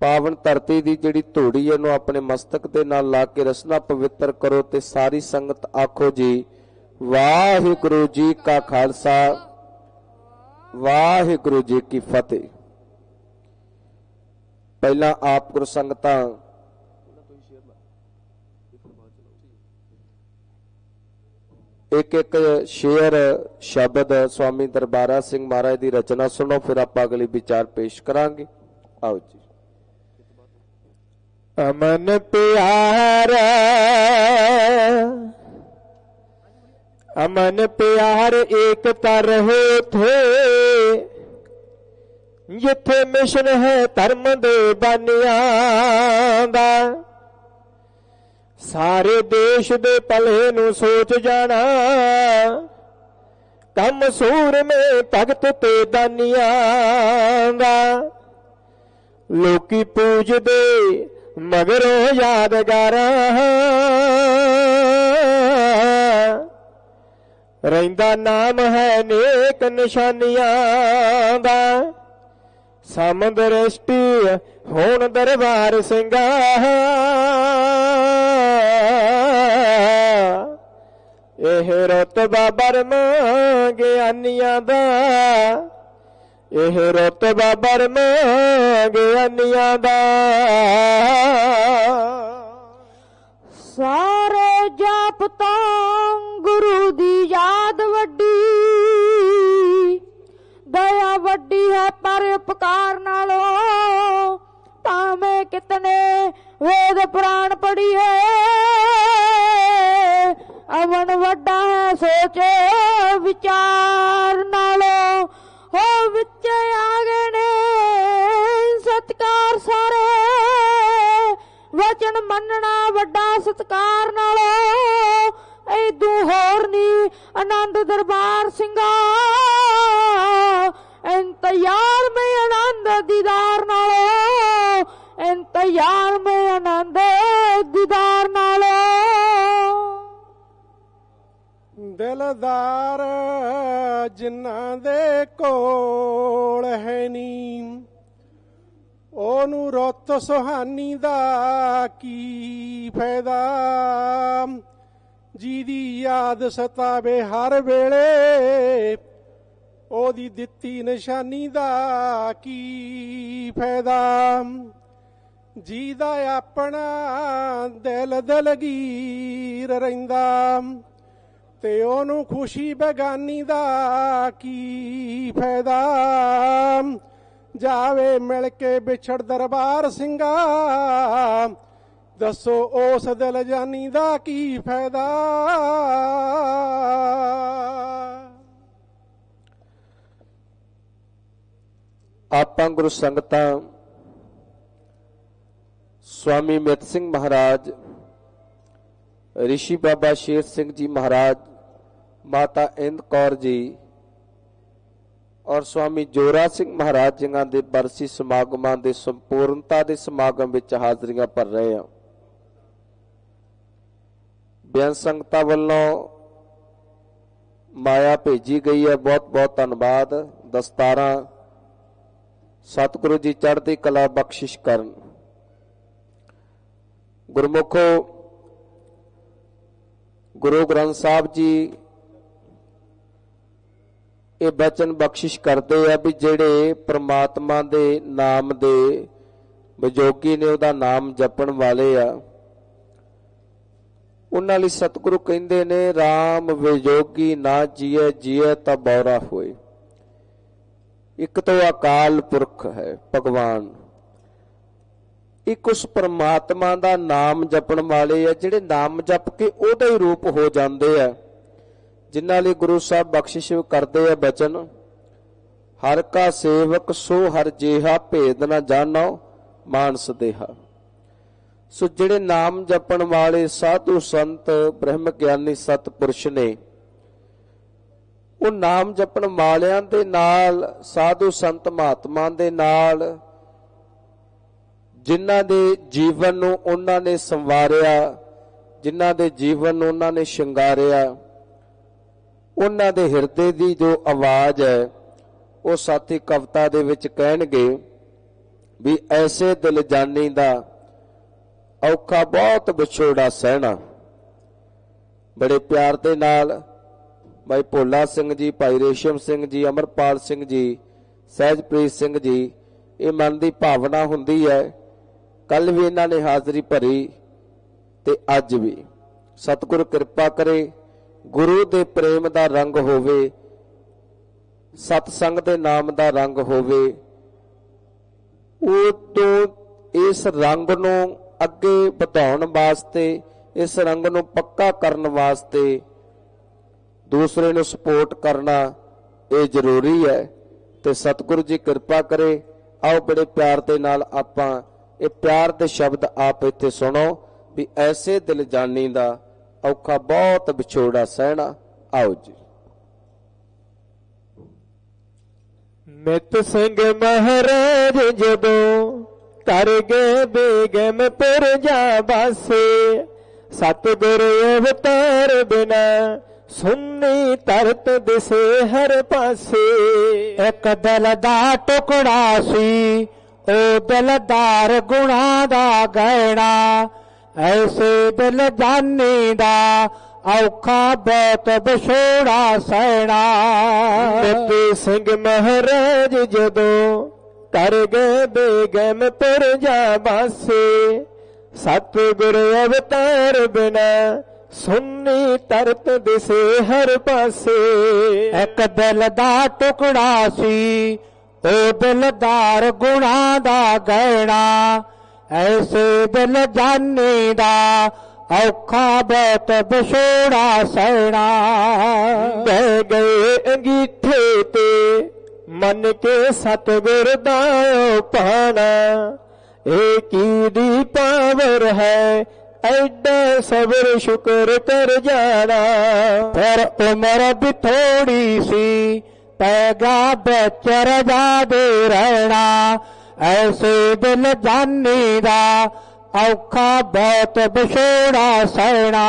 ਪਾਵਨ ਧਰਤੀ ਦੀ ਜਿਹੜੀ ਧੂੜੀ ਹੈ ਆਪਣੇ ਮਸਤਕ ਦੇ ਨਾਲ ਲਾ ਕੇ ਰਸਨਾ ਪਵਿੱਤਰ ਕਰੋ ਤੇ ਸਾਰੀ ਸੰਗਤ ਆਖੋ ਜੀ, ਵਾਹਿਗੁਰੂ ਜੀ ਕਾ ਖਾਲਸਾ, ਵਾਹਿਗੁਰੂ ਜੀ ਕੀ ਫਤਿਹ। ਪਹਿਲਾਂ ਆਪ ਗੁਰ ਸੰਗਤਾਂ ਇੱਕ ਇੱਕ ਸ਼ੇਅਰ ਸ਼ਬਦ ਸਵਾਮੀ ਦਰਬਾਰਾ ਸਿੰਘ ਮਹਾਰਾਜ ਦੀ ਰਚਨਾ ਸੁਣੋ, ਫਿਰ ਆਪਾਂ ਅਗਲੀ ਵਿਚਾਰ ਪੇਸ਼ ਕਰਾਂਗੇ। ਆਓ ਜੀ। ਅਮਨ ਪਿਆਰਾ। ਅਮਨ ਪਿਆਰ ਏਕਤਾ ਰਹੇ ਥੇ ਜਿੱਥੇ ਮਿਸ਼ਨ ਹੈ ਧਰਮ ਦੇ ਬਾਨੀਆਂ ਦਾ। ਸਾਰੇ ਦੇਸ਼ ਦੇ ਭਲੇ ਨੂੰ ਸੋਚ ਜਾਣਾ। ਕੰਮ ਸੂਰ ਮੇ ਭਗਤ ਤੇ ਦਾਨੀਆਂ ਦਾ। ਲੋਕੀ ਪੂਜਦੇ ਮਗਰੋਂ ਯਾਦਗਾਰਾਂ ਰਹਿੰਦਾ ਨਾਮ ਹੈ ਨੇਕ ਨਿਸ਼ਾਨੀਆਂ ਦਾ। ਸਮੰਦਰਸ਼ਟੀ ਹੋਣ ਦਰਬਾਰ ਸਿੰਘਾ ਇਹ ਰਤਬਾ ਬਰਮ ਗਿਆਨੀਆਂ ਦਾ। ਇਹ ਰਤਬਾ ਬਰਮ ਗਿਆਨੀਆਂ ਦਾ। ਸਾਰੇ ਜਪ ਤੋਂ ਗੁਰੂ ਦੀ ਯਾਦ ਵੱਡੀ। ਦਇਆ ਵੱਡੀ ਹੈ ਪਰ ਉਪਕਾਰ ਨਾਲੋਂ ਭਾਵੇਂ ਕਿਤਨੇ ਵੇਦ ਪੁਰਾਣ ਪੜੀਏ ਅਵਨ ਵੱਡਾ ਹੈ ਸੋਚੇ ਵਿਚਾਰ ਨਾਲ। ਵਚਨ ਮੰਨਣਾ ਵੱਡਾ ਸਤਕਾਰ ਨਾਲੋਂ। ਐਦੂ ਹੋਰ ਨੀ, ਆਨੰਦ ਦਰਬਾਰ ਸਿੰਘਾ। ਇੰਤਜ਼ਾਰ ਮੈਂ ਆਨੰਦ ਦੀਦਾਰ ਨਾਲੋਂ। ਇੰਤਜ਼ਾਰ ਮੈਂ ਆਨੰਦ ਦੀਦਾਰ ਨਾਲੋਂ। ਦਿਲਦਾਰ ਜਿਨ੍ਹਾਂ ਦੇ ਕੋਲ ਹੈ ਨੀ। ਉਹਨੂੰ ਰੁੱਤ ਸੁਹਾਨੀ ਦਾ ਕੀ ਫਾਇਦਾ? ਜਿਹਦੀ ਯਾਦ ਸਤਾਵੇ ਹਰ ਵੇਲੇ, ਉਹਦੀ ਦਿੱਤੀ ਨਿਸ਼ਾਨੀ ਦਾ ਕੀ ਫਾਇਦਾ? ਜਿਹਦਾ ਆਪਣਾ ਦਿਲ ਦਲਗੀਰ ਰਹਿੰਦਾ, ਤੇ ਉਹਨੂੰ ਖੁਸ਼ੀ ਬੇਗਾਨੀ ਦਾ ਕੀ ਫਾਇਦਾ? ਜਾਵੇ ਮਿਲ ਕੇ ਵਿਛੜ ਦਰਬਾਰ ਸਿੰਘਾ ਦੱਸੋ ਉਸ ਦਿਲ ਜਾਨੀ ਦਾ ਕੀ ਫਾਇਦਾ ਆਪਾਂ ਗੁਰੂ ਸੰਗਤਾਂ ਸਵਾਮੀ ਮਿਤ ਸਿੰਘ ਮਹਾਰਾਜ ਰਿਸ਼ੀ ਬਾਬਾ ਸ਼ੇਰ ਸਿੰਘ ਜੀ ਮਹਾਰਾਜ ਮਾਤਾ ਇੰਦ ਕੌਰ ਜੀ ਔਰ ਸਵਾਮੀ ਜੋਰਾ ਸਿੰਘ ਮਹਾਰਾਜ ਜੀਆਂ ਦੇ ਬਰਸੀ ਸਮਾਗਮਾਂ ਦੇ ਸੰਪੂਰਨਤਾ ਦੇ ਸਮਾਗਮ ਵਿੱਚ ਹਾਜ਼ਰੀਆਂ ਭਰ ਰਹੇ ਹਾਂ। ਬਿਆਨ ਸੰਗਤਾਂ ਵੱਲੋਂ ਮਾਇਆ ਭੇਜੀ ਗਈ ਹੈ। ਬਹੁਤ ਬਹੁਤ ਧੰਨਵਾਦ। ਦਸਤਾਰਾਂ ਸਤਿਗੁਰੂ ਜੀ ਚੜ੍ਹਦੀ ਕਲਾ ਬਖਸ਼ਿਸ਼ ਕਰਨ। ਗੁਰਮੁਖੋ, ਗੁਰੂ ਗ੍ਰੰਥ ਸਾਹਿਬ ਜੀ ਇਹ ਬਚਨ ਬਖਸ਼ਿਸ਼ ਕਰਦੇ ਆ ਵੀ ਜਿਹੜੇ ਪ੍ਰਮਾਤਮਾ ਦੇ ਨਾਮ ਦੇ ਵਿਜੋਗੀ ਨੇ ਉਹਦਾ ਨਾਮ ਜਪਣ ਵਾਲੇ ਆ। ਉਹਨਾਂ ਲਈ ਸਤਿਗੁਰੂ ਕਹਿੰਦੇ ਨੇ RAM ਵਿਜੋਗੀ ਨਾ ਜੀਏ ਜੀਏ ਤਾਂ ਬੌਰਾ ਹੋਏ। ਇੱਕ ਤੋਂ ਅਕਾਲ ਪੁਰਖ ਹੈ, ਭਗਵਾਨ। ਇੱਕ ਉਸ ਪਰਮਾਤਮਾ ਦਾ ਨਾਮ ਜਪਣ ਵਾਲੇ ਆ, ਜਿਹੜੇ ਨਾਮ ਜਪ ਕੇ ਉਹਦਾ ਹੀ ਰੂਪ ਹੋ ਜਾਂਦੇ ਆ। ਜਿਨ੍ਹਾਂ ਲਈ ਗੁਰੂ ਸਾਹਿਬ ਬਖਸ਼ਿਸ਼ ਕਰਦੇ ਆ ਬਚਨ, ਹਰ ਕਾ ਸੇਵਕ ਸੋ ਹਰ ਜੇਹਾ ਭੇਦ ਨਾ ਜਾਣੋ ਮਾਨਸ ਦੇਹਾ। ਸੋ ਜਿਹੜੇ ਨਾਮ ਜਪਣ ਵਾਲੇ ਸਾਧੂ ਸੰਤ, ਬ੍ਰਹਮ ਗਿਆਨੀ ਸਤਪੁਰਸ਼ ਨੇ, ਉਹ ਨਾਮ ਜਪਣ ਵਾਲਿਆਂ ਦੇ ਨਾਲ, ਸਾਧੂ ਸੰਤ ਮਹਾਤਮਾ ਦੇ ਨਾਲ, ਜਿਨ੍ਹਾਂ ਦੇ ਜੀਵਨ ਨੂੰ ਉਹਨਾਂ ਨੇ ਸੰਵਾਰਿਆ, ਜਿਨ੍ਹਾਂ ਦੇ ਜੀਵਨ ਨੂੰ ਉਹਨਾਂ ਨੇ ਸ਼ਿੰਗਾਰਿਆ ਉਹਨਾਂ ਦੇ ਹਿਰਦੇ ਦੀ ਜੋ ਆਵਾਜ਼ ਹੈ, ਉਹ ਸਾਥੀ ਕਵਿਤਾ ਦੇ ਵਿੱਚ ਕਹਿਣਗੇ ਵੀ ਐਸੇ ਦਿਲ ਜਾਨੀ ਦਾ ਔਖਾ ਬਹੁਤ ਵਿਛੋੜਾ ਸਹਿਣਾ। ਬੜੇ ਪਿਆਰ ਦੇ ਨਾਲ ਭਾਈ ਭੋਲਾ ਸਿੰਘ ਜੀ, ਭਾਈ ਰੇਸ਼ਮ ਸਿੰਘ ਜੀ, ਅਮਰਪਾਲ ਸਿੰਘ ਜੀ, ਸਹਿਜਪ੍ਰੀਤ ਸਿੰਘ ਜੀ, ਇਹ ਮਨ ਦੀ ਭਾਵਨਾ ਹੁੰਦੀ ਹੈ, ਕੱਲ ਵੀ ਇਹਨਾਂ ਨੇ ਹਾਜ਼ਰੀ ਭਰੀ ਤੇ ਅੱਜ ਵੀ। ਸਤਿਗੁਰ ਕਿਰਪਾ ਕਰੇ ਗੁਰੂ ਦੇ ਪ੍ਰੇਮ ਦਾ ਰੰਗ ਹੋਵੇ ਸਤ ਸੰਗ ਦੇ ਨਾਮ ਦਾ ਰੰਗ ਹੋਵੇ, ਉਹ ਤੋਂ ਇਸ ਰੰਗ ਨੂੰ ਅੱਗੇ ਵਧਾਉਣ ਵਾਸਤੇ, ਇਸ ਰੰਗ ਨੂੰ ਪੱਕਾ ਕਰਨ ਵਾਸਤੇ ਦੂਸਰੇ ਨੂੰ ਸਪੋਰਟ ਕਰਨਾ ਇਹ ਜ਼ਰੂਰੀ ਹੈ। ਤੇ ਸਤਿਗੁਰੂ ਜੀ ਕਿਰਪਾ ਕਰੇ, ਆਓ ਬੜੇ ਪਿਆਰ ਦੇ ਨਾਲ ਆਪਾਂ ਇਹ ਪਿਆਰ ਦੇ ਸ਼ਬਦ ਆਪ ਇੱਥੇ ਸੁਣੋ ਵੀ ਐਸੇ ਦਿਲ ਜਾਨੀ ਦਾ ਔਖਾ ਬਹੁਤ, ਵਿਛੋੜਾ ਸਹਿਣਾ, ਆਓ ਜੀ। ਮਿੱਤ ਸਿੰਘ ਮਹਾਰਾਜ ਜਦੋਂ ਕਰ ਗਏ ਬੇਗਮਪੁਰ ਜਾ ਬਾਸੇ ਸਤਿਗੁਰ ਅਵਤਾਰ ਬਿਨਾ ਸੁੰਨੀ ਤਰਤ ਦਿਸੇ ਹਰ ਪਾਸੇ। ਇੱਕ ਦਿਲ ਦਾ ਟੁਕੜਾ ਸੀ, ਉਹ ਦਿਲਦਾਰ ਗੁਣਾ ਦਾ ਗਹਿਣਾ। ਐਸੇ ਦਿਲ ਜਾਨੀ ਦਾ ਔਖਾ ਬਹੁਤ ਵਿਛੋੜਾ ਸਹਿਣਾ ਮਿੱਤ ਸਿੰਘ ਮਹਾਰਾਜ ਜਦੋਂ ਕਰ ਗਏ ਬੇਗਮਪੁਰ ਜਾ ਬਾਸੇ ਸਤਿਗੁਰ ਅਵਤਾਰ ਬਿਨਾ ਸੁੰਨੀ ਤਰਤ ਦਿਸੇ ਹਰ ਪਾਸੇ। ਇੱਕ ਦਿਲ ਦਾ ਟੁਕੜਾ ਸੀ ਉਹ ਦਿਲਦਾਰ ਗੁਣਾ ਦਾ ਗਹਿਣਾ। ਐਸੇ ਦਿਲ ਜਾਨੀ ਦਾ ਔਖਾ ਬਹੁਤ ਵਿਛੋੜਾ ਸਹਿਣਾ ਬਹਿ ਗਏ ਅੰਗੀਠੇ ਤੇ ਮਨ ਕੇ ਸਤਿਗੁਰ ਦਾ ਪਾਣਾ ਇਹ ਕੀ ਦੀ ਪਾਵਰ ਹੈ ਐਡਾ ਸਬਰ ਸ਼ੁਕਰ ਕਰ ਜਾਣਾ ਪਰ ਉਮਰ ਵੀ ਥੋੜੀ ਸੀ ਪੈਗਾ ਵਿੱਚ ਰਜਾ ਦੇ ਰਹਿਣਾ ਐਸੇ ਦਿਲ ਜਾਨੀ ਦਾ ਔਖਾ ਬਹੁਤ ਵਿਛੋੜਾ ਸਹਿਣਾ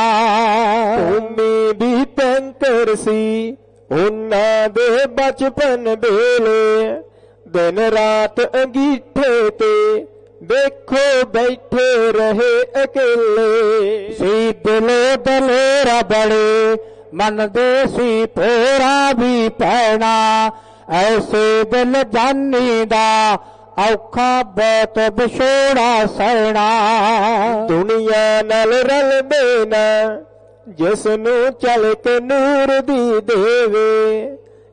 ਭੂਮੀ ਵੀ ਪੈਂਕਰ ਸੀ ਉਹਨਾਂ ਦੇ ਬਚਪਨ ਵੇਲੇ। ਦਿਨ ਰਾਤ ਅੰਗੀਠੇ ਤੇ ਦੇਖੋ ਬੈਠੇ ਰਹੇ ਅਕੇਲੇ ਸੀ ਦਿਲੇ ਦਲੇਰਾ ਬੜੇ ਮਨ ਦੇ ਸੀ ਪੋਰਾ ਵੀ ਪੈਣਾ। ਐਸੇ ਦਿਲ ਜਾਨੀ ਦਾ ਔਖਾ ਬਹੁਤ ਵਿਛੋੜਾ ਸਹਿਣਾ ਦੁਨੀਆ ਨਾਲ ਰਲ ਬੇਨਾ ਜਿਸ ਨੂੰ ਚੱਲ ਕੇ ਨੂਰ ਦੀ ਦੇਵੇ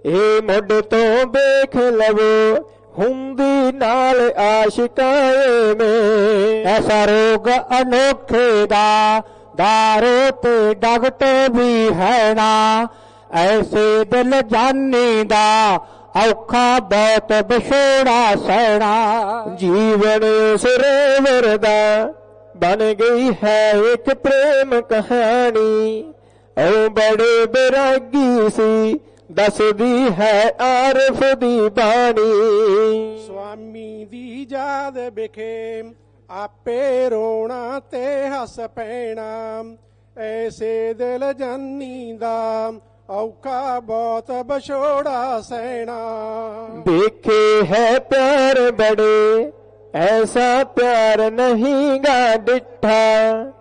ਇਹ ਮੁੱਢ ਤੋਂ ਵੇਖ ਲਵੋ ਹੁੰਦੀ ਨਾਲ ਆਸ਼ਿਕਾਏ ਮੇ ਐਸਾ ਰੋਗ ਅਨੋਖੇ ਦਾ ਦਾਰੇ ਤੇ ਡਗਟੇ ਵੀ ਹੈ ਨਾ ਐਸੇ ਦਿਲ ਜਾਨੀ ਦਾ ਔਖਾ ਬਹੁਤ ਵਿਛੋੜਾ ਸਹਿਣਾ ਜੀਵਨ ਸਰਵਰ ਦਾ ਬਣ ਗਈ ਹੈ ਇੱਕ ਪ੍ਰੇਮ ਕਹਾਣੀ। ਉਹ ਬੜੇ ਬੈਰਾਗੀ ਸੀ ਦੱਸਦੀ ਹੈ ਆਰਫ ਦੀ ਬਾਣੀ। ਸੁਆਮੀ ਦੀ ਯਾਦ ਵਿਖੇ ਆਪੇ ਰੋਣਾ ਤੇ ਹੱਸ ਪੈਣਾ। ਐਸੇ ਦਿਲ ਜਾਨੀ ਦਾ ਔਖਾ ਬਹੁਤ ਵਿਛੋੜਾ ਸਹਿਣਾ ਦੇਖੇ ਹੈ ਪਿਆਰ ਬੜੇ ਐਸਾ ਪਿਆਰ ਨਹੀਂ ਗਾ ਡਿੱਠਾ।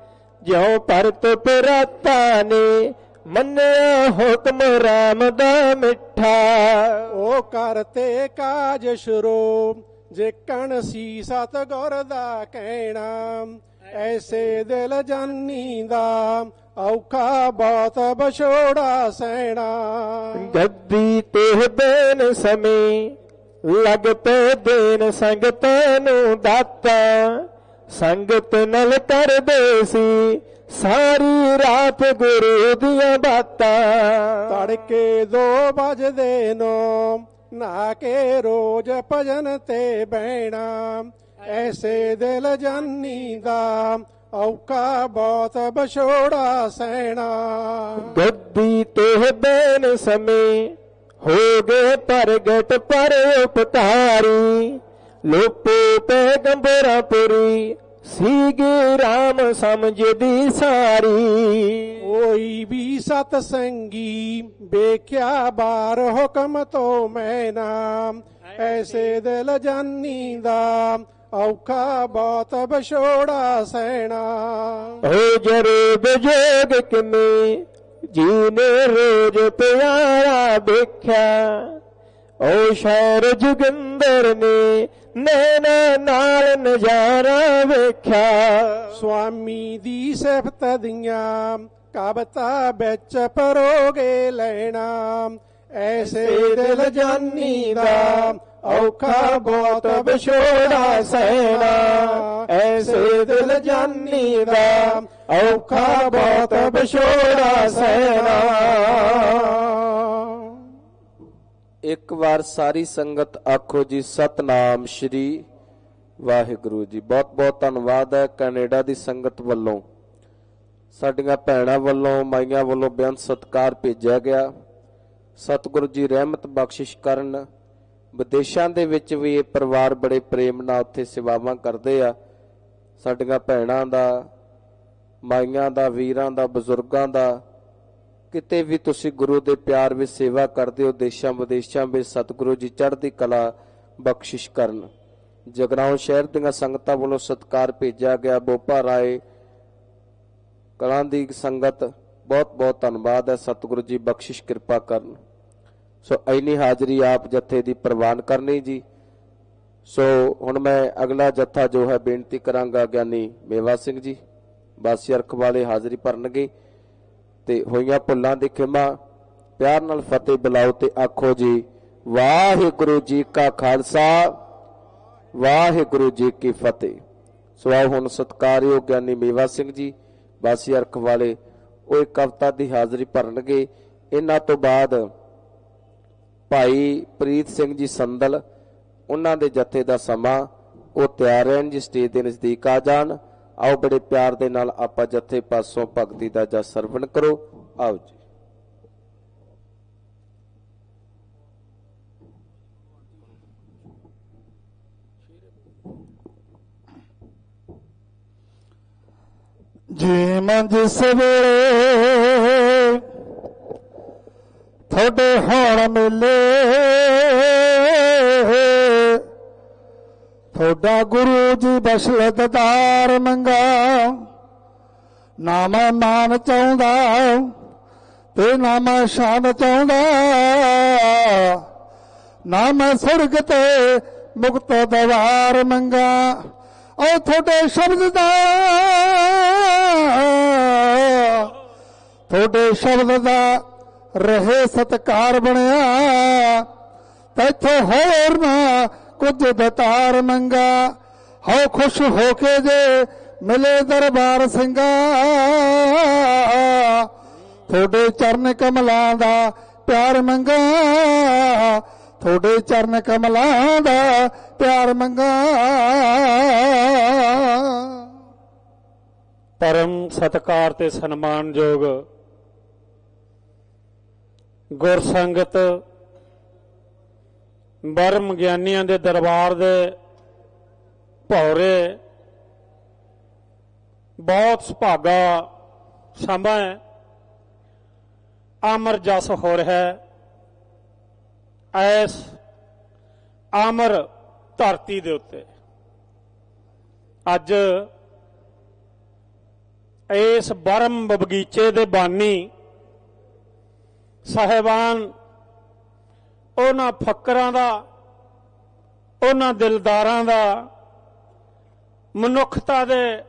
ਜਿਉ ਪਰਤ ਪਰਾਤਾ ਨੇ ਮੰਨਿਆ ਹੁਕਮ ਰਾਮ ਦਾ ਮਿੱਠਾ। ਉਹ ਕਰਤੇ ਕਾਜ ਸ਼ੁਰੂ ਜੇ ਕਣ ਸੀ ਸਤਗੁਰ ਦਾ ਕਹਿਣਾ। ਐਸੇ ਦਿਲ ਜਾਨੀ ਦਾ ਔਖਾ ਬਹੁਤ ਵਿਛੋੜਾ ਸਹਿਣਾ ਗੱਦੀ ਤੇ ਬੈਨ ਸਮੇਂ ਲਗ ਪੈ ਦੇਨ ਸੰਗਤਾਂ ਨੂੰ ਦਾਤਾ। ਸੰਗਤ ਨਾਲ ਕਰਦੇ ਸੀ ਸਾਰੀ ਰਾਤ ਗੁਰੂ ਦੀਆਂ ਬਾਤਾਂ। ਤੜਕੇ ਦੋ ਵਜਦੇ ਨੋ ਨਾ ਕੇ ਰੋਜ਼ ਭਜਨ ਤੇ ਬਹਿਣਾ। ਐਸੇ ਦਿਲ ਜਾਨੀ ਦਾ ਔਖਾ ਬਹੁਤ ਵਿਛੋੜਾ ਸਹਿਣਾ ਗੱਦੀ ਤੇ ਬੈਨ ਸਮੇਂ ਹੋ ਗਏ ਪ੍ਰਗਟ ਪਰ ਉਪਕਾਰੀ। ਲੋਪੇ ਪੈਗੰਬਰਾਂ ਪੁਰੀ ਸੀਗੇ RAM ਸਮਝਦੀ ਸਾਰੀ। ਕੋਈ ਵੀ ਸਤ ਸੰਗੀ ਵੇਖਿਆ ਬਾਰ ਹੁਕਮ ਤੋਂ ਮੈਂ ਨਾਮ ਐਸੇ ਦਿਲ ਜਾਨੀ ਦਾ ਔਖਾ ਬਹੁਤ ਵਿਛੋੜਾ ਸਹਿਣਾ ਹੋ ਜਰੇ ਬਜੋਗ ਕਿਮੇ ਜੀਨੇ ਰੋਜ ਪਿਆਰਾ ਵੇਖਿਆ ਓ ਸ਼ਹਿਰ ਜੁਗੰਦਰ ਨੇ ਨੈਣਾ ਨਾਲ ਨਜ਼ਾਰਾ ਵੇਖਿਆ। ਸੁਆਮੀ ਦੀ ਸਿਫਤ ਦੀਆਂ ਕਵਤਾ ਵਿੱਚ ਪਰੋਗੇ ਲੈਣਾ। ਐਸੇ ਦਿਲ ਜਾਨੀ ਦਾ ਔਖਾ ਬਹੁਤ ਵਿਛੋੜਾ ਸਹਿਣਾ ਐਸੇ ਦਿਲ ਜਾਨੀ ਦਾ ਔਖਾ ਬਹੁਤ ਵਿਛੋੜਾ ਸਹਿਣਾ ਇੱਕ ਵਾਰ ਸਾਰੀ ਸੰਗਤ ਆਖੋ ਜੀ, ਸਤਨਾਮ ਸ਼੍ਰੀ ਵਾਹਿਗੁਰੂ ਜੀ। ਬਹੁਤ ਬਹੁਤ ਧੰਨਵਾਦ ਹੈ ਕੈਨੇਡਾ ਦੀ ਸੰਗਤ ਵੱਲੋਂ। ਸਾਡੀਆਂ ਭੈਣਾਂ ਵੱਲੋਂ, ਮਾਈਆਂ ਵੱਲੋਂ ਬੇਅੰਤ ਸਤਕਾਰ ਭੇਜਿਆ ਗਿਆ। ਸਤਿਗੁਰੂ ਜੀ ਰਹਿਮਤ ਬਖਸ਼ਿਸ਼ ਕਰਨ। ਵਿਦੇਸ਼ਾਂ ਦੇ ਵਿੱਚ ਵੀ ਇਹ ਪਰਿਵਾਰ ਬੜੇ ਪ੍ਰੇਮ ਨਾਲ ਉੱਥੇ ਸੇਵਾਵਾਂ ਕਰਦੇ ਆ। ਸਾਡੀਆਂ ਭੈਣਾਂ ਦਾ, ਮਾਈਆਂ ਦਾ, ਵੀਰਾਂ ਦਾ, ਬਜ਼ੁਰਗਾਂ ਦਾ। ਕਿਤੇ ਵੀ ਤੁਸੀਂ ਗੁਰੂ ਦੇ ਪਿਆਰ ਵਿੱਚ ਸੇਵਾ ਕਰਦੇ ਹੋ, ਦੇਸ਼ਾਂ ਵਿਦੇਸ਼ਾਂ ਵਿੱਚ ਸਤਿਗੁਰੂ ਜੀ ਚੜ੍ਹਦੀ ਕਲਾ ਬਖਸ਼ਿਸ਼ ਕਰਨ। ਜਗਰਾਉਂ ਸ਼ਹਿਰ ਦੀਆਂ ਸੰਗਤਾਂ ਵੱਲੋਂ ਸਤਕਾਰ ਭੇਜਿਆ ਗਿਆ। ਬੋਪਾ ਰਾਏ ਕਲਾਂ ਦੀ ਸੰਗਤ ਬਹੁਤ ਬਹੁਤ ਧੰਨਵਾਦ ਹੈ। ਸਤਿਗੁਰੂ ਜੀ ਬਖਸ਼ਿਸ਼, ਕਿਰਪਾ ਕਰਨ। ਸੋ ਐਨੀ ਹਾਜ਼ਰੀ ਆਪ ਜੱਥੇ ਦੀ ਪ੍ਰਵਾਨ ਕਰਨੀ ਜੀ। ਸੋ ਹੁਣ ਮੈਂ ਅਗਲਾ ਜੱਥਾ ਜੋ ਹੈ ਬੇਨਤੀ ਕਰਾਂਗਾ ਗਿਆਨੀ ਮੇਵਾ ਸਿੰਘ ਜੀ। ਬਾਸੀ ਅਰਖ ਵਾਲੇ ਹਾਜ਼ਰੀ ਭਰਨਗੇ ਤੇ ਹੋਈਆਂ ਭੁੱਲਾਂ ਦੀ ਖਿਮਾ, ਪਿਆਰ ਨਾਲ ਫਤਿਹ ਬੁਲਾਓ ਤੇ ਆਖੋ ਜੀ, ਵਾਹਿਗੁਰੂ ਜੀ ਕਾ ਖਾਲਸਾ, ਵਾਹਿਗੁਰੂ ਜੀ ਕੀ ਫਤਿਹ। ਸੋ ਆਓ ਹੁਣ ਸਤਿਕਾਰਯੋਗ ਗਿਆਨੀ ਮੇਵਾ ਸਿੰਘ ਜੀ, ਬਾਸੀ ਅਰਖ ਵਾਲੇ, ਉਹ ਇੱਕ ਕਵਿਤਾ ਦੀ ਹਾਜ਼ਰੀ ਭਰਨਗੇ। ਇਹਨਾਂ ਤੋਂ ਬਾਅਦ ਭਾਈ ਪ੍ਰੀਤ ਸਿੰਘ ਜੀ ਸੰਦਲ, ਉਹਨਾਂ ਦੇ ਜਥੇ ਦਾ ਸਮਾਂ, ਉਹ ਤਿਆਰ ਰਹਿਣ ਜੀ, ਸਟੇਜ ਦੇ ਨਜ਼ਦੀਕ ਆ ਜਾਣ। ਆਓ ਬੜੇ ਪਿਆਰ ਦੇ ਨਾਲ ਆਪਾਂ ਜਥੇ ਪਾਸੋਂ ਭਗਤੀ ਦਾ ਜਸ ਸਰਵਣ ਕਰੋ। ਆਓ ਜੀ। ਜੀ ਮੰਜ ਸਵੇਲੇ ਤੁਹਾਡੇ ਹੋਣ ਮੇਲੇ। ਤੁਹਾਡਾ ਗੁਰੂ ਜੀ ਬਸ਼ਲਤ ਦਾਰ ਮੰਗਾ। ਨਾਮ ਮਾਨ ਚਾਹੁੰਦਾ ਤੇ ਨਾਮ ਸ਼ਾਨ ਚਾਹੁੰਦਾ। ਨਾਮ ਸੁਰਗ ਤੇ ਮੁਕਤ ਦਵਾਰ ਮੰਗਾ। ਉਹ ਤੁਹਾਡੇ ਸ਼ਬਦ ਦਾ ਤੁਹਾਡੇ ਸ਼ਬਦ ਦਾ ਰਹੇ ਸਤਕਾਰ ਬਣਿਆ। ਤੈਥੋਂ ਹੋਰ ਨਾ ਕੁਝ ਦਤਾਰ ਮੰਗਾ। ਹੋ ਖੁਸ਼ ਹੋ ਕੇ ਜੇ ਮਿਲੇ ਦਰਬਾਰ ਸਿੰਘਾ। ਤੁਹਾਡੇ ਚਰਨ ਕਮਲਾਂ ਦਾ ਪਿਆਰ ਮੰਗਾ। ਤੁਹਾਡੇ ਚਰਨ ਕਮਲਾਂ ਦਾ ਪਿਆਰ ਮੰਗਾ। ਪਰਮ ਸਤਕਾਰ ਤੇ ਸਨਮਾਨਯੋਗ ਗੁਰ ਸੰਗਤ ਬਰਮ ਗਿਆਨੀਆਂ ਦੇ ਦਰਬਾਰ ਦੇ ਭੌਰੇ ਬਹੁਤ ਸੁਭਾਗਾ ਸਮਾਂ ਹੈ। ਅਮਰ ਜਸ ਹੋ ਰਿਹਾ ਹੈ। ਐਸ ਅਮਰ ਧਰਤੀ ਦੇ ਉੱਤੇ। ਅੱਜ ਇਸ ਬਰਮ ਬਗੀਚੇ ਦੇ ਬਾਨੀ ਸਾਹਿਬਾਨ, ਉਹਨਾਂ ਫਕਰਾਂ ਦਾ, ਉਹਨਾਂ ਦਿਲਦਾਰਾਂ ਦਾ, ਮਨੁੱਖਤਾ ਦੇ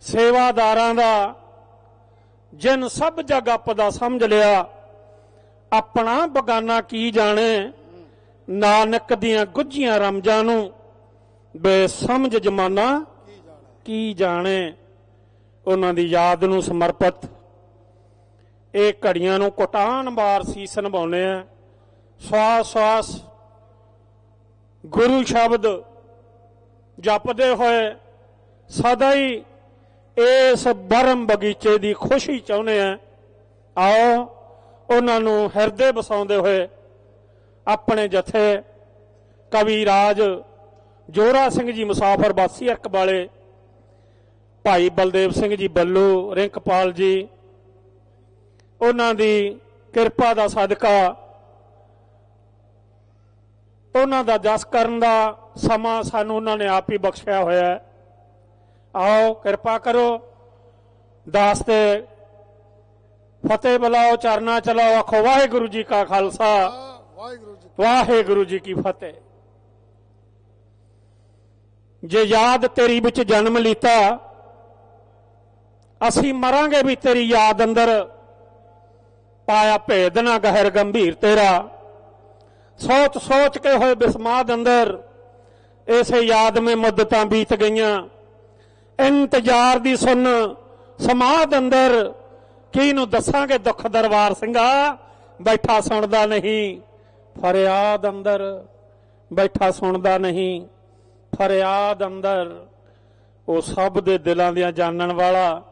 ਸੇਵਾਦਾਰਾਂ ਦਾ, ਜਿਨ ਸਭ ਜਗ ਆਪਦਾ ਸਮਝ ਲਿਆ, ਆਪਣਾ ਬਗਾਨਾ ਕੀ ਜਾਣੇ? ਨਾਨਕ ਦੀਆਂ ਗੁੱਝੀਆਂ ਰਮਜਾਂ ਨੂੰ ਬੇਸਮਝ ਜਮਾਨਾ ਕੀ ਜਾਣੇ? ਉਹਨਾਂ ਦੀ ਯਾਦ ਨੂੰ ਸਮਰਪਿਤ ਇਹ ਘੜੀਆਂ ਨੂੰ ਕੋਟਾਨ ਬਾਰ ਸੀਸ ਨਿਭਾਉਨੇ ਆ। ਸਵਾਸ ਸਵਾਸ ਗੁਰੂ ਸ਼ਬਦ ਜਪਦੇ ਹੋਏ ਸਦਾ ਹੀ ਇਸ ਬਰਮ ਬਗੀਚੇ ਦੀ ਖੁਸ਼ੀ ਚਾਹੁੰਦੇ ਆ। ਆਓ ਉਹਨਾਂ ਨੂੰ ਹਿਰਦੇ ਵਸਾਉਂਦੇ ਹੋਏ ਆਪਣੇ ਜਥੇ ਕਵੀ ਰਾਜ ਜੋਰਾ ਸਿੰਘ ਜੀ, ਮੁਸਾਫਰ ਬਾਸੀ ਅਰਕ ਵਾਲੇ ਭਾਈ ਬਲਦੇਵ ਸਿੰਘ ਜੀ, ਬੱਲੂ ਰਿੰਕਪਾਲ ਜੀ ਉਹਨਾਂ ਦੀ ਕਿਰਪਾ ਦਾ ਸਦਕਾ ਉਹਨਾਂ ਦਾ ਜਸ ਕਰਨ ਦਾ ਸਮਾਂ ਸਾਨੂੰ ਉਹਨਾਂ ਨੇ ਆਪ ਹੀ ਬਖਸ਼ਿਆ ਹੋਇਆ ਹੈ। ਆਓ ਕਿਰਪਾ ਕਰੋ ਦਾਸ ਤੇ ਫਤਿਹ ਬੁਲਾਓ ਚਰਨਾ ਚਲਾਓ ਆਖੋ ਵਾਹਿਗੁਰੂ ਜੀ ਕਾ ਖਾਲਸਾ। ਵਾਹਿਗੁਰੂ ਜੀ ਵਾਹਿਗੁਰੂ ਜੀ ਕੀ ਫਤਿਹ। ਜੇ ਯਾਦ ਤੇਰੀ ਵਿੱਚ ਜਨਮ ਲੀਤਾ ਅਸੀਂ ਮਰਾਂਗੇ ਵੀ ਤੇਰੀ ਯਾਦ ਅੰਦਰ। ਪਾਇਆ ਭੇਦ ਨਾ ਗਹਿਰ ਗੰਭੀਰ ਤੇਰਾ। ਸੋਚ ਸੋਚ ਕੇ ਹੋਏ ਬਿਸਮਾਦ ਅੰਦਰ, ਇਸੇ ਯਾਦ ਮੇ ਮੁੱਦਤਾਂ ਬੀਤ ਗਈਆਂ। ਇੰਤਜ਼ਾਰ ਦੀ ਸੁਣ ਸਮਾਦ ਅੰਦਰ ਕੀ ਨੂੰ ਦੱਸਾਂਗੇ ਦੁੱਖ ਦਰਬਾਰ ਸਿੰਘਾ? ਬੈਠਾ ਸੁਣਦਾ ਨਹੀਂ, ਫਰਿਆਦ ਅੰਦਰ। ਬੈਠਾ ਸੁਣਦਾ ਨਹੀਂ, ਫਰਿਆਦ ਅੰਦਰ। ਉਹ ਸਭ ਦੇ ਦਿਲਾਂ ਦੀਆਂ ਜਾਣਨ ਵਾਲਾ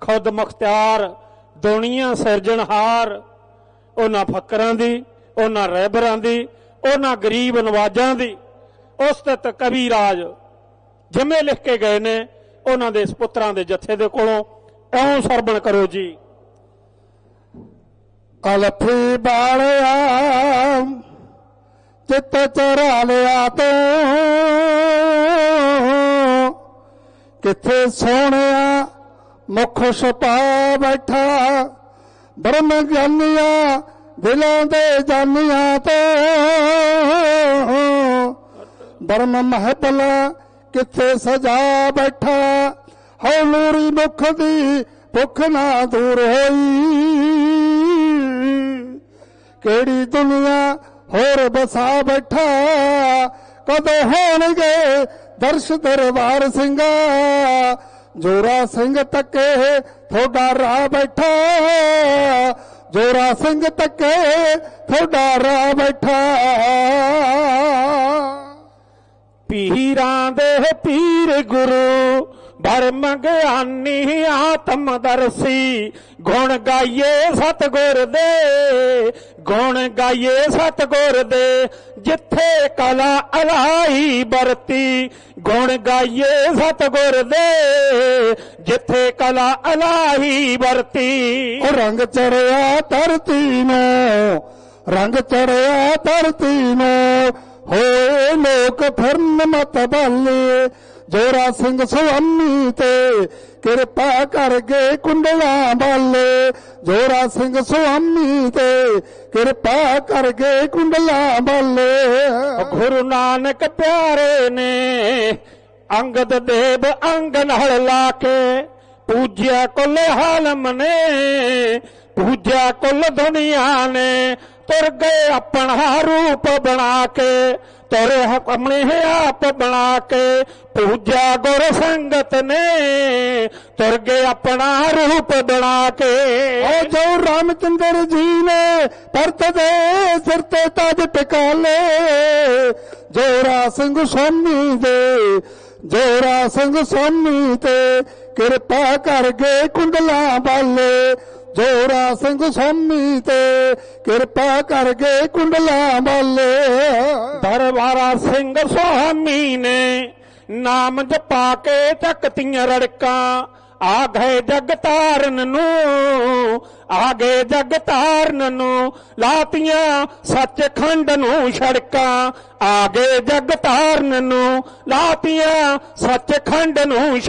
ਖੁਦ ਮੁਖਤਿਆਰ ਦੁਨੀਆ ਸਿਰਜਣਹਾਰ ਉਹ ਨਾ ਫਕਰਾਂ ਦੀ ਉਹ ਨਾ ਰਹਿਬਰਾਂ ਦੀ ਉਹ ਨਾ ਗਰੀਬ ਨਵਾਜਾਂ ਦੀ ਉਸਤਤ ਕਵੀ ਰਾਜ ਜਿਵੇਂ ਲਿਖ ਕੇ ਗਏ ਨੇ, ਉਹਨਾਂ ਦੇ ਸੁਪੁੱਤਰਾਂ ਦੇ ਜਥੇ ਦੇ ਕੋਲੋਂ ਐਉਂ ਸਰਵਣ ਕਰੋ ਜੀ। ਅਲਫੀ ਬਾਲਿਆ, ਚਿੱਤ ਚਰਾ ਲਿਆ ਤੂੰ, ਕਿੱਥੇ ਸੋਹਣਿਆ ਮੁਖ ਛਪਾ ਬੈਠਾ, ਬ੍ਰਹਮ ਗਿਆਨੀਆਂ ਦਿਲਾਂ ਦੇ ਜਾਨੀਆਂ ਤੋਂ। ਬਰਮ ਮਹਬਲਾ ਕਿੱਥੇ ਸਜਾ ਬੈਠਾ, ਹਉ ਨੂਰੀ ਮੁਖ ਦੀ ਭੁੱਖ ਨਾ ਦੂਰ ਹੋਈ। ਕਿਹੜੀ ਦੁਨੀਆ ਹੋਰ ਬਸਾ ਬੈਠਾ, ਕਦੋਂ ਹੋਣਗੇ ਦਰਸ਼ ਦਰਬਾਰ ਸਿੰਘਾ ਜੋਰਾ ਸਿੰਘ ਤੱਕੇ ਥੋੜਾ ਰਾਹ ਬੈਠਾ। ਜੋਰਾ ਸਿੰਘ ਤੱਕੇ ਥੋੜਾ ਰਾਹ ਬੈਠਾ। ਪੀਰਾਂ ਦੇ ਪੀਰ ਗੁਰੂ ਭਰਮ ਗਿਆਨੀ ਆਤਮ ਦਰਸੀ ਗੁਣ ਗਾਈਏ ਸਤਗੁਰ ਦੇ। ਗੁਣ ਗਾਈਏ ਸਤਗੁਰ ਦੇ, ਜਿੱਥੇ ਕਲਾ ਅਲਾਈ ਵਰਤੀ। ਗੁਣ ਗਾਈਏ ਸਤਗੁਰ ਦੇ, ਜਿੱਥੇ ਕਲਾ ਅਲਾਈ ਵਰਤੀ। ਉਹ ਰੰਗ ਚੜਿਆ ਧਰਤੀ ਨੂੰ, ਰੰਗ ਚੜਿਆ ਧਰਤੀ ਨੂੰ, ਹੋਏ ਲੋਕ ਫਿਰਨ ਮਤ ਬਾਲੇ। ਜੋਰਾ ਸਿੰਘ ਸੁਆਮੀ ਤੇ ਕਿਰਪਾ ਕਰਕੇ ਕੁੰਡਲਾ ਬਾਲੇ। ਜੋਰਾ ਸਿੰਘ ਸੁਆਮੀ ਤੇ ਕਿਰਪਾ ਕਰਕੇ ਕੁੰਡਲਾਂ ਬਾਲੇ। ਗੁਰੂ ਨਾਨਕ ਪਿਆਰੇ ਨੇ, ਅੰਗਦ ਦੇਵ ਅੰਗ ਨਾਲ ਲਾ ਕੇ ਪੂਜਿਆ ਕੁੱਲ ਹਾਲਮ ਨੇ, ਪੂਜਿਆ ਕੁੱਲ ਦੁਨੀਆ ਨੇ, ਤੁਰ ਗਏ ਆਪਣਾ ਰੂਪ ਬਣਾ ਕੇ ਤੁਰੇ ਆਪਣੇ ਆਪ ਬਣਾ ਕੇ ਪੂਜਿਆ ਗੁਰ ਸੰਗਤ ਨੇ। ਤੁਰ ਗਏ ਆਪਣਾ ਰੂਪ ਬਣਾ ਕੇ। ਉਹ ਜੋ ਰਾਮਚੰਦਰ ਜੀ ਨੇ ਪਰਤ ਦੇ ਸਿਰ ਤੇ ਤਾਜ ਟਿਕਾ ਲੇ ਜੋ ਸਿੰਘ ਸੋਨੀ ਦੇ, ਜੋਰਾ ਸਿੰਘ ਸੋਨੀ ਤੇ ਕਿਰਪਾ ਕਰਕੇ ਕੁੰਡਲਾ ਵਾਲੇ। ਜੋਰਾ ਸਿੰਘ ਸੋਮੀ ਤੇ ਕਿਰਪਾ ਕਰਕੇ ਕੁੰਡਲਾ ਵਾਲੇ। ਦਰਬਾਰਾ ਸਿੰਘ ਸੁਆਮੀ ਨੇ ਨਾਮ ਜਪਾ ਕੇ ਚੱਕਤੀਆਂ ਰੜਕਾਂ। ਆ ਗਏ ਜਗਤਾਰਨ ਨੂੰ, ਆ ਗਏ ਜਗਤਾਰਨ ਨੂੰ, ਲਾਤੀਆਂ ਸੱਚਖੰਡ ਨੂੰ ਛੜਕਾਂ। ਆ ਗਏ ਜਗਤਾਰਨ ਨੂੰ, ਲਾਤੀਆਂ ਸੱਚਖੰਡ ਨੂੰ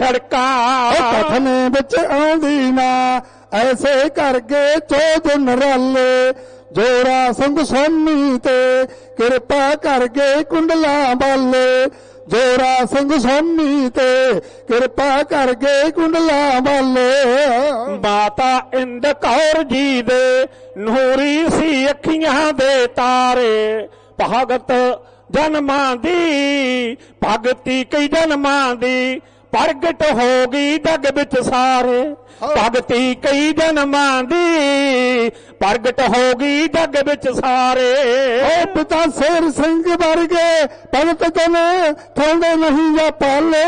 ਉਹ ਕਥਨ ਵਿੱਚ ਆਉਂਦੀ ਨਾ ਐਸੇ ਕਰਕੇ ਚੋਜ ਨਰਾਲੇ ਜੋਰਾ ਸਿੰਘ ਸਵਾਮੀ ਤੇ ਕਿਰਪਾ ਕਰਕੇ ਕੁੰਡਲਾ ਵਾਲੇ ਜੋਰਾ ਸਿੰਘ ਸਵਾਮੀ ਤੇ ਕਿਰਪਾ ਕਰਕੇ ਕੁੰਡਲਾ ਬਾਲੇ। ਮਾਤਾ ਇੰਦ ਕੌਰ ਜੀ ਦੇ ਨੂਰੀ ਸੀ ਅੱਖੀਆਂ ਦੇ ਤਾਰੇ। ਭਗਤ ਜਨਮਾਂ ਦੀ, ਭਗਤੀ ਕਈ ਜਨਮਾਂ ਦੀ ਪ੍ਰਗਟ ਹੋ ਗਈ ਜਗ ਵਿੱਚ ਸਾਰੇ। ਭਗਤੀ ਕਈ ਜਨਮਾਂ ਦੀ ਪ੍ਰਗਟ ਹੋ ਗਈ ਜਗ ਵਿੱਚ ਸਾਰੇ। ਓ ਪਿਤਾ ਸ਼ੇਰ ਸਿੰਘ ਵਰਗੇ ਭਗਤ ਜਨ ਥਾਂਦੇ ਨਹੀਂ ਜਾ ਪਾਲੇ।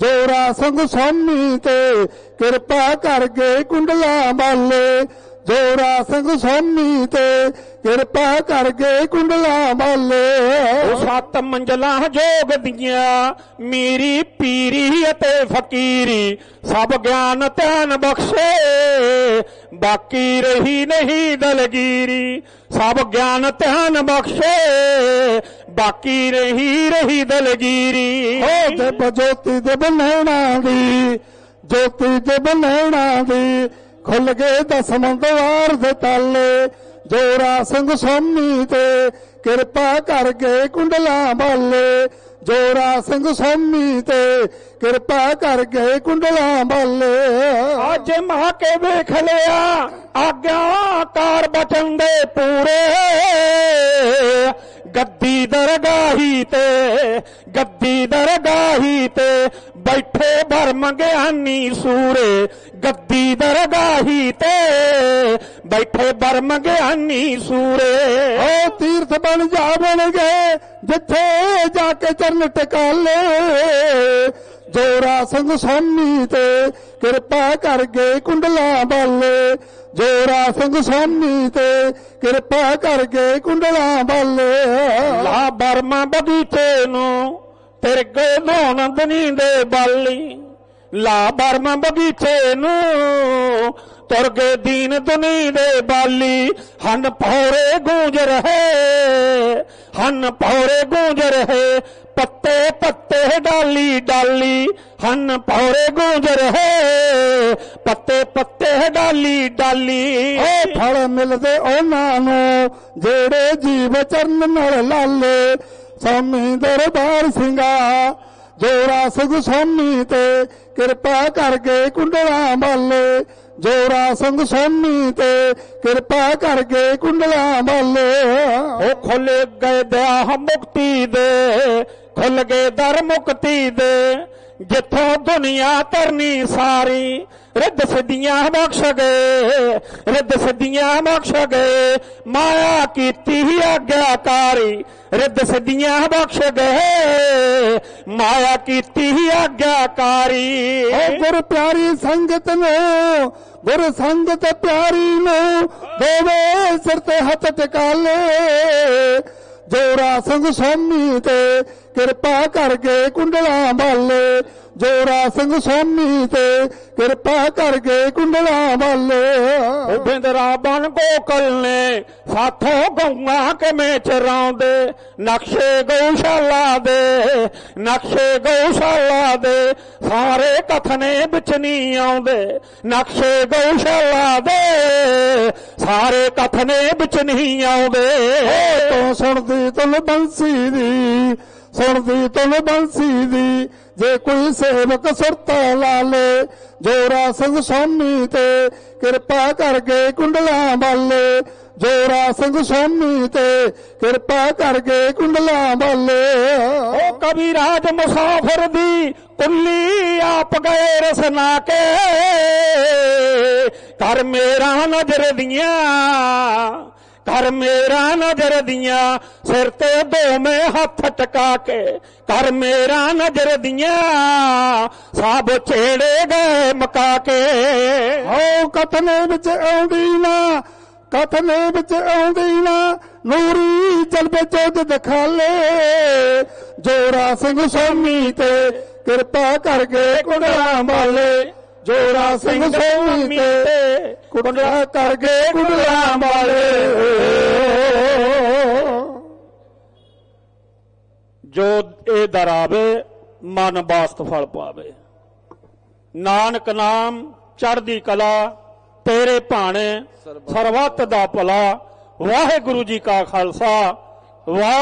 ਜੋਰਾ ਸਿੰਘ ਸਵਾਮੀ ਤੇ ਕਿਰਪਾ ਕਰਕੇ ਕੁੰਡਲਾਂ ਵਾਲੇ ਜੋਰਾ ਸਿੰਘ ਸੋਮੀ ਤੇ ਕਿਰਪਾ ਕਰਕੇ ਕੁੰਡਲਾ ਵਾਲੇ। ਉਹ ਸੱਤ ਮੰਜ਼ਲਾਂ ਜੋਗ ਦੀਆਂ ਮੇਰੀ ਪੀਰੀ ਅਤੇ ਫਕੀਰੀ ਸਭ ਗਿਆਨ ਧਿਆਨ ਬਖਸ਼ੇ। ਬਾਕੀ ਰਹੀ ਨਹੀਂ ਦਲਗੀਰੀ ਸਭ ਗਿਆਨ ਧਿਆਨ ਬਖਸ਼ੇ। ਬਾਕੀ ਰਹੀ ਰਹੀ ਦਲਗੀਰੀ। ਉਹ ਤੇ ਜੋਤੀ ਦੇ ਬਣਾਉਣਾ ਦੀ ਜੋਤੀ ਦੇ ਬਣਾਉਣਾ ਦੀ ਖੁੱਲ ਗਏ ਦਸਮੰਦ ਦਵਾਰ ਦੇ ਤਾਲੇ, ਜੋਰਾ ਸਿੰਘ ਸੋਮੀ ਤੇ ਕਿਰਪਾ ਕਰਕੇ ਕੁੰਡਲਾ ਬਾਲੇ। ਜੋਰਾ ਸਿੰਘ ਸੋਮੀ ਤੇ ਕਿਰਪਾ ਕਰਕੇ ਕੁੰਡਲਾ ਬਾਲੇ। ਅੱਜ ਮਹਾ ਕੇ ਵੇਖ ਲਿਆ ਆਗਿਆਕਾਰ ਬਚਨ ਦੇ ਪੂਰੇ। ਗੱਦੀ ਦਰਗਾਹੀ ਤੇ, ਗੱਦੀ ਦਰਗਾਹੀ ਤੇ ਬੈਠੇ ਭਰਮ ਗਿਆਨੀ ਸੂਰੇ, ਗੱਦੀ ਦਰਗਾਹੀ ਤੇ। ਬੈਠੇ ਭਰਮ ਗਿਆਨੀ ਸੂਰੇ। ਉਹ ਤੀਰਥ ਬਣ ਜਾਵਣਗੇ ਜਿੱਥੇ ਜਾ ਕੇ ਚਰਨ ਟਿਕਾਲੇ। ਜੋਰਾ ਸਿੰਘ ਸੋਨੀ ਤੇ ਕਿਰਪਾ ਕਰਕੇ ਕੁੰਡਲਾ ਵਾਲੇ ਜੋਰਾ ਸਿੰਘ ਸੋਨੀ ਤੇ ਕਿਰਪਾ ਕਰਕੇ ਕੁੰਡਲਾ ਵਾਲੇ ਲਾ ਬਰਮਾ ਬਗੀਚੇ ਨੂੰ ਤੇਰੇ ਗਏ ਨੰਦਨੀ ਦੇ ਬਾਲੀ ਲਾ ਬਰਮ ਬਗੀਚੇ ਨੂੰ, ਤੁਰ ਗਏ ਦੀਨ ਦੁਨੀ ਦੇ ਬਾਲੀ ਹਨ ਭੌਰੇ ਗੂੰਜ ਰਹੇ, ਹਨ ਭੌਰੇ ਗੂੰਜ ਰਹੇ, ਪੱਤੇ ਪੱਤੇ ਡਾਲੀ ਡਾਲੀ। ਹਨ ਭੌਰੇ ਗੂੰਜ ਰਹੇ, ਪੱਤੇ ਪੱਤੇ ਡਾਲੀ ਡਾਲੀ। ਉਹ ਫਲ ਮਿਲਦੇ ਉਹਨਾਂ ਨੂੰ, ਜਿਹੜੇ ਜੀਵ ਚਰਨ ਨਾਲ ਲਾਲੇ। ਸੋਮੀ ਦਰਬਾਰ ਸਿੰਘਾ, ਜੋਰਾ ਸਿੰਘ ਸੋਮੀ ਤੇ ਕਿਰਪਾ ਕਰਕੇ ਕੁੰਡਲਾ ਵਾਲੇ ਜੋਰਾ ਸਿੰਘ ਸੋਮੀ ਤੇ ਕਿਰਪਾ ਕਰਕੇ ਕੁੰਡਲਾ ਵਾਲੇ ਉਹ ਖੁੱਲ ਗਏ ਦਇਆ ਮੁਕਤੀ ਦੇ, ਖੁੱਲ ਗਏ ਦਰ ਮੁਕਤੀ ਦੇ। ਜਿੱਥੋਂ ਦੁਨੀਆ ਤਰਨੀ ਸਾਰੀ, ਰਿੱਧ ਸਿੱਧੀਆਂ ਬਖਸ਼ ਗਏ, ਰਿੱਧ ਸਿੱਧੀਆਂ ਬਖਸ਼ ਗਏ, ਮਾਇਆ ਕੀਤੀ ਹੀ ਆਗਿਆਕਾਰੀ, ਰਿੱਧ ਸਿੱਧੀਆਂ ਬਖਸ਼ ਗਏ, ਮਾਇਆ ਕੀਤੀ ਹੀ ਆਗਿਆਕਾਰੀ। ਓ ਗੁਰ ਪਿਆਰੀ ਸੰਗਤ ਨੂੰ, ਗੁਰ ਸੰਗਤ ਪਿਆਰੀ ਨੂੰ, ਦੇਵੇ ਸਿਰ ਤੇ ਹੱਥ ਟਿਕਾਲੇ ਜੋਰਾ ਸਿੰਘ ਸੋਮੀ ਤੇ ਕਿਰਪਾ ਕਰਕੇ ਕੁੰਡਲਾ ਬਾਲੇ ਜੋਰਾ ਸਿੰਘ ਸੋਮੀ ਤੇ ਕਿਰਪਾ ਕਰਕੇ ਕੁੰਡਲਾ ਵਾਲੇ। ਉਹ ਬਿੰਦਰਾ ਬਨ ਗੋਕਲ ਨੇ ਸਾਥੋਂ ਗਊਆਂ ਕਿਵੇਂ ਚਰਾਉਂਦੇ? ਨਕਸ਼ੇ ਗਊਸ਼ਾਲਾ ਦੇ ਨਕਸ਼ੇ ਗਊਸ਼ਾਲਾ ਦੇ ਸਾਰੇ ਕਥਨੇ ਵਿੱਚ ਨਹੀਂ ਆਉਂਦੇ। ਨਕਸ਼ੇ ਗਊਸ਼ਾਲਾ ਦੇ ਸਾਰੇ ਕਥਨੇ ਵਿੱਚ ਨਹੀਂ ਆਉਂਦੇ। ਤੂੰ ਸੁਣਦੀ ਤੁਲ ਬੰਸੀ ਦੀ ਸੁਣਦੀ ਤੁਲ ਬੰਸੀ ਦੀ ਜੇ ਕੋਈ ਸੇਵਕ ਸੁਰਤ ਲਾਲੇ, ਜੋਰਾ ਸਿੰਘ ਸੋਮੀ ਤੇ ਕਿਰਪਾ ਕਰਕੇ ਕੁੰਡਲਾ ਵਾਲੇ ਜੋਰਾ ਸਿੰਘ ਸੋਮੀ ਤੇ ਕਿਰਪਾ ਕਰਕੇ ਕੁੰਡਲਾ ਵਾਲੇ ਓ ਕਵੀ ਰਾਜ ਮੁਸਾਫਰ ਦੀ ਕੁੱਲੀ ਆਪ ਗਏ ਰਸਨਾ ਕੇ ਕਰ ਮੇਰਾ ਨਜ਼ਰ ਦੀਆਂ ਕਰ ਮੇਰਾ ਨਜ਼ਰ ਦੀਆਂ, ਸਿਰ ਤੇ ਦੋਵੇਂ ਹੱਥ ਟਕਾ ਕੇ ਕਰ ਮੇਰਾ ਨਜ਼ਰ ਦੀਆਂ ਸਭ ਛੇੜੇ ਗਏ ਮਕਾ ਕੇ। ਹੋ ਕਥਨੇ ਵਿੱਚ ਆਉਂਦੀ ਨਾ ਕਤਨੇ ਵਿੱਚ ਆਉਂਦੀ ਨਾ, ਨੂਰੀ ਜਲਵੇ ਚੋਦ ਦਿਖਾਲੇ। ਜੋਰਾ ਸਿੰਘ ਸੋਮੀ ਤੇ ਕਿਰਪਾ ਕਰਕੇ ਕੁੰਡਲਾ ਵਾਲੇ ਜੋਰਾ ਸਿੰਘ ਸੋਮੀ ਤੇ ਕੁੰਡਲਾ ਕਰਕੇ ਕੁੰਡਲਾ ਵਾਲੇ ਜੋ ਇਹ ਦਰਾਵੇ ਮਨ ਬਾਸਤ ਫਲ ਪਾਵੇ। ਨਾਨਕ ਨਾਮ ਚੜ੍ਹਦੀ ਕਲਾ, ਤੇਰੇ ਭਾਣੇ ਸਰਬੱਤ ਦਾ ਭਲਾ। ਵਾਹਿਗੁਰੂ ਜੀ ਕਾ ਖਾਲਸਾ, ਵਾਹ